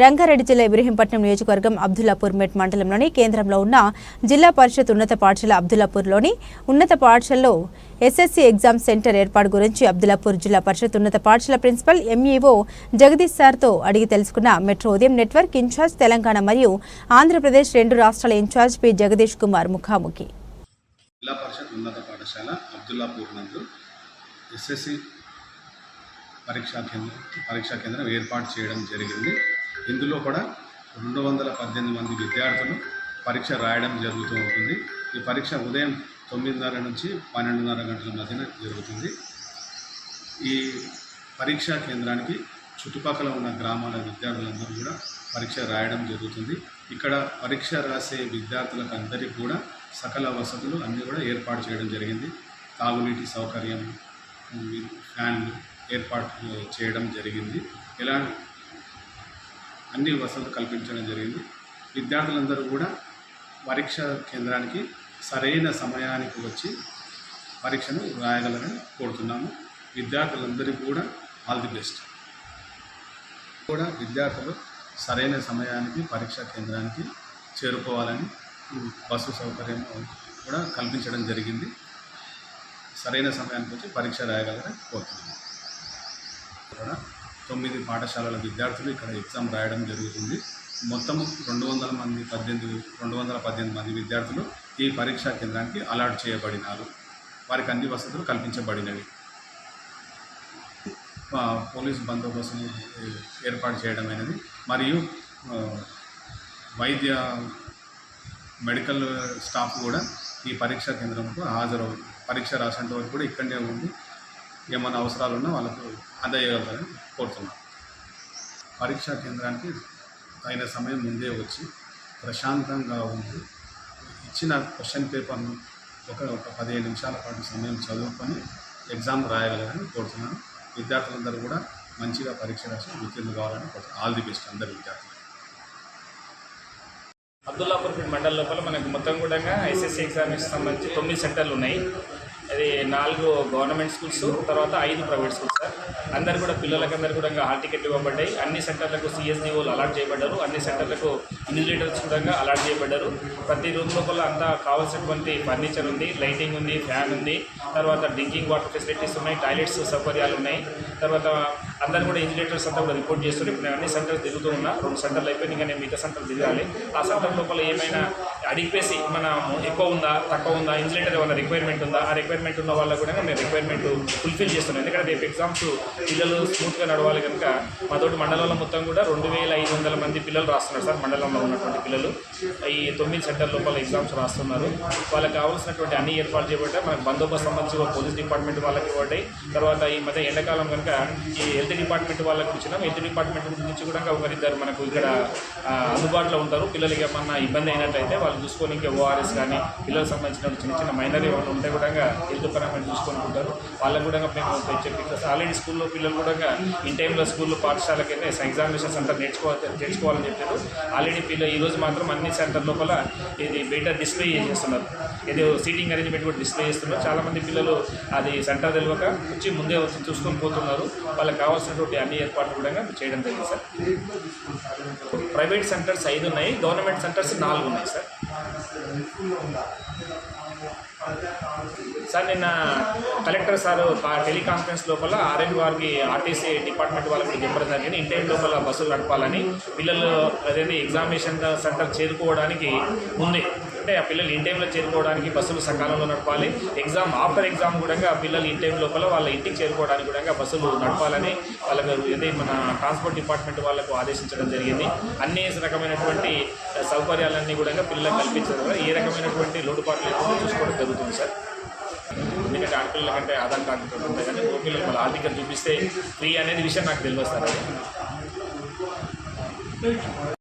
రంగారెడ్డి జిల్లా ఇబ్రహీంపట్నం నియోజకవర్గం అబ్దుల్లాపూర్ మెట్ మండలంలోని కేంద్రంలో ఉన్న జిల్లా పరిషత్ ఉన్నత పాఠశాల అబ్దుల్లాపూర్లోని ఉన్నత పాఠశాలలో ఎస్ఎస్సీ ఎగ్జామ్ సెంటర్ ఏర్పాటు గురించి అబ్దుల్లాపూర్ జిల్లా పరిషత్ ఉన్నత పాఠశాల ప్రిన్సిపల్ ఎంఈఓ జగదీష్ సార్తో అడిగి తెలుసుకున్న మెట్రో ఉదయం నెట్వర్క్ ఇన్ఛార్జ్ తెలంగాణ మరియు ఆంధ్రప్రదేశ్ రెండు రాష్ట్రాల ఇన్ఛార్జ్ పి జగదీష్ కుమార్ ముఖాముఖి. జిల్లా పరిషత్ ఉన్నత పాఠశాల అబ్దుల్లాపూర్ నందు ఎస్ఎస్సి పరీక్షా కేంద్రం పరీక్షా కేంద్రం ఏర్పాటు చేయడం జరిగింది. ఇందులో కూడా రెండు వందల పద్దెనిమిది మంది విద్యార్థులు పరీక్ష రాయడం జరుగుతూ ఉంటుంది. ఈ పరీక్ష ఉదయం తొమ్మిదిన్నర నుంచి పన్నెండున్నర గంటల మధ్యన జరుగుతుంది. ఈ పరీక్షా కేంద్రానికి చుట్టుపక్కల ఉన్న గ్రామాల విద్యార్థులందరూ కూడా పరీక్ష రాయడం జరుగుతుంది. ఇక్కడ పరీక్ష రాసే విద్యార్థులకు అందరికీ కూడా సకల వసతులు అన్నీ కూడా ఏర్పాటు చేయడం జరిగింది. తాగునీటి సౌకర్యం ఫ్యాన్లు ఏర్పాటు చేయడం జరిగింది. ఇలా అన్ని వసతులు కల్పించడం జరిగింది. విద్యార్థులందరూ కూడా పరీక్ష కేంద్రానికి సరైన సమయానికి వచ్చి పరీక్షను రాయగలరని కోరుతున్నాము. విద్యార్థులందరికీ కూడా ఆల్ ది బెస్ట్. కూడా విద్యార్థులు సరైన సమయానికి పరీక్షా కేంద్రానికి చేరుకోవాలని బస్సు సౌకర్యం కూడా కల్పించడం జరిగింది. సరైన సమయానికి వచ్చి పరీక్ష రాయగలరని కోరుతున్నాము. కూడా తొమ్మిది పాఠశాలల విద్యార్థులు ఇక్కడ ఎగ్జామ్ రాయడం జరుగుతుంది. మొత్తం రెండు వందల మంది పద్దెనిమిది రెండు వందల పద్దెనిమిది మంది విద్యార్థులు ఈ పరీక్షా కేంద్రానికి అలాట్ చేయబడినారు. వారికి అన్ని వసతులు కల్పించబడినవి. పోలీస్ బందోబస్తును ఏర్పాటు చేయడమైనది. మరియు వైద్య మెడికల్ స్టాఫ్ కూడా ఈ పరీక్షా కేంద్రంకు హాజరు పరీక్ష రాసేంత వరకు కూడా ఇక్కడనే ఉండి ఏమైనా అవసరాలు ఉన్నా వాళ్ళకు అందజేయగలుగుతారు కోరుతున్నాను పరీక్షా కేంద్రానికి తగిన సమయం ముందే వచ్చి ప్రశాంతంగా ఉండి ఇచ్చిన క్వశ్చన్ పేపర్ను ఒక ఒక పదిహేను నిమిషాల పాటు సమయం చదువుకొని ఎగ్జామ్ రాయగలరని కోరుతున్నాను. విద్యార్థులందరూ కూడా మంచిగా పరీక్ష రాసి ఉత్తీర్ణులు కావాలని కోరుతున్నాను. ఆల్ ది బెస్ట్ అందరు విద్యార్థులు అబ్దుల్లాపూర్ మండల్ లోపల మనకు మొత్తం కూడా ఎస్ఎస్సి ఎగ్జామ్కి సంబంధించి తొమ్మిది సెంటర్లు ఉన్నాయి. అది నాలుగు గవర్నమెంట్ స్కూల్స్ తర్వాత ఐదు ప్రైవేట్ స్కూల్స్ సార్ అందరు కూడా పిల్లలకి అందరు కూడా హాల్ టికెట్ ఇవ్వబడ్డాయి. అన్ని సెంటర్లకు సిఎస్డిఓలు అలాట్ చేయబడ్డారు. అన్ని సెంటర్లకు ఇన్విజిలేటర్స్ కూడా అలాట్ చేయబడ్డారు. ప్రతి రూమ్ లోపల అంతా కావాల్సినటువంటి ఫర్నిచర్ ఉంది లైటింగ్ ఉంది ఫ్యాన్ ఉంది. తర్వాత డ్రింకింగ్ వాటర్ ఫెసిలిటీస్ ఉన్నాయి టాయిలెట్స్ సౌకర్యాలు ఉన్నాయి. తర్వాత అందరూ కూడా ఇంజినేటర్స్ అంతా కూడా రిపోర్ట్ చేస్తారు ఇప్పుడు నేను అన్ని సెంటర్స్ తిరుగుతూ ఉన్నా రెండు సెంటర్లు అయిపోయి ఇంకా నేను మిగతా సెంటర్ తిరగాలి. ఆ సెంటర్ లోపల ఏమైనా అడిగిపేసి మన ఎక్కువ ఉందా తక్కువ ఉందా ఇంజినేటర్ ఏమైనా రిక్వైర్మెంట్ ఉందా ఆ రిక్వైర్మెంట్ ఉన్న వాళ్ళ కూడా మేము రిక్వైర్మెంట్ ఫుల్ఫిల్ చేస్తున్నాం. ఎందుకంటే రేపు ఎగ్జామ్స్ పిల్లలు స్మూత్గా నడవాలి కనుక మా తోటి మండలంలో మొత్తం కూడా రెండు వేల ఐదు వందల మంది పిల్లలు రాస్తున్నారు సార్ మండలంలో ఉన్నటువంటి పిల్లలు. ఈ తొమ్మిది సెంటర్ లోపల ఎగ్జామ్స్ రాస్తున్నారు. వాళ్ళకి కావాల్సినటువంటి అన్ని ఏర్పాటు చేయబడ్డాయి. మనకు బందోబస్తు సంబంధించి పోలీస్ డిపార్ట్మెంట్ వాళ్ళకి ఇవ్వబడ్డాయి. తర్వాత ఈ మధ్య ఎండాకాలం కనుక ఈ హెల్త్ డిపార్ట్మెంట్ వాళ్ళకి ఇచ్చినాం హెల్త్ డిపార్ట్మెంట్ నుంచి కూడా ఒకరిద్దరు మనకు ఇక్కడ అందుబాటులో ఉంటారు. పిల్లలకి ఏమన్నా ఇబ్బంది అయినట్లయితే వాళ్ళు చూసుకొని ఇంకా ఓఆర్ఎస్ కానీ పిల్లలకు సంబంధించిన చిన్న చిన్న మైనర్ ఏమైనా ఉంటే కూడా హెల్త్ పరమైన చూసుకొని ఉంటారు. వాళ్ళకు కూడా మేము చెప్పి ఆల్రెడీ స్కూల్లో పిల్లలు కూడా ఇన్ టైంలో స్కూల్లో పాఠశాలకైతే ఎగ్జామినేషన్ సెంటర్ నేర్చుకోవాలి నేర్చుకోవాలని చెప్పారు. ఆల్రెడీ పిల్లలు ఈ రోజు మాత్రం అన్ని సెంటర్ లోపల ఇది బయట డిస్ప్లే చేస్తున్నారు. ఇది సీటింగ్ అరేంజ్మెంట్ కూడా డిస్ప్లే చేస్తున్నారు. చాలామంది పిల్లలు అది సెంటర్ తెలియక వచ్చి ముందే వచ్చి చూసుకొని పోతున్నారు. వాళ్ళకి కావాల్సినటువంటి అన్ని ఏర్పాట్లు కూడా చేయడం జరిగింది సార్. ప్రైవేట్ సెంటర్స్ ఐదు ఉన్నాయి గవర్నమెంట్ సెంటర్స్ నాలుగు ఉన్నాయి సార్. సార్ నిన్న కలెక్టర్ సార్ టెలికాన్ఫరెన్స్ లోపల ఆర్ఎన్ వారికి ఆర్టీసీ డిపార్ట్మెంట్ వాళ్ళకి చెప్పడం జరిగింది. ఇన్ టైం లోపల బస్సులు నడపాలని పిల్లలు అదేంటి ఎగ్జామినేషన్ సెంటర్ చేరుకోవడానికి ముందే అంటే ఆ పిల్లలు ఇన్ టైంలో చేరుకోవడానికి బస్సులు సకాలంలో నడపాలి. ఎగ్జామ్ ఆఫ్టర్ ఎగ్జామ్ కూడా ఆ పిల్లలు ఇన్ టైం లోపల వాళ్ళ ఇంటికి చేరుకోవడానికి కూడా బస్సులు నడపాలని వాళ్ళకు ఇది మన ట్రాన్స్పోర్ట్ డిపార్ట్మెంట్ వాళ్ళకు ఆదేశించడం జరిగింది. అన్ని రకమైనటువంటి సౌకర్యాలన్నీ కూడా పిల్లలకు కల్పించడం ఏ రకమైనటువంటి లోటుపాట్లు లేకుండా చూసుకోవడం జరుగుతుంది సార్. ఎందుకంటే ఆడపిల్లల కంటే ఆధార్ కార్డు తోటి ఉంటాయి కానీ పిల్లలు వాళ్ళ ఆర్థిక చూపిస్తే ఫ్రీ అనేది విషయం నాకు తెలియదు సార్. అది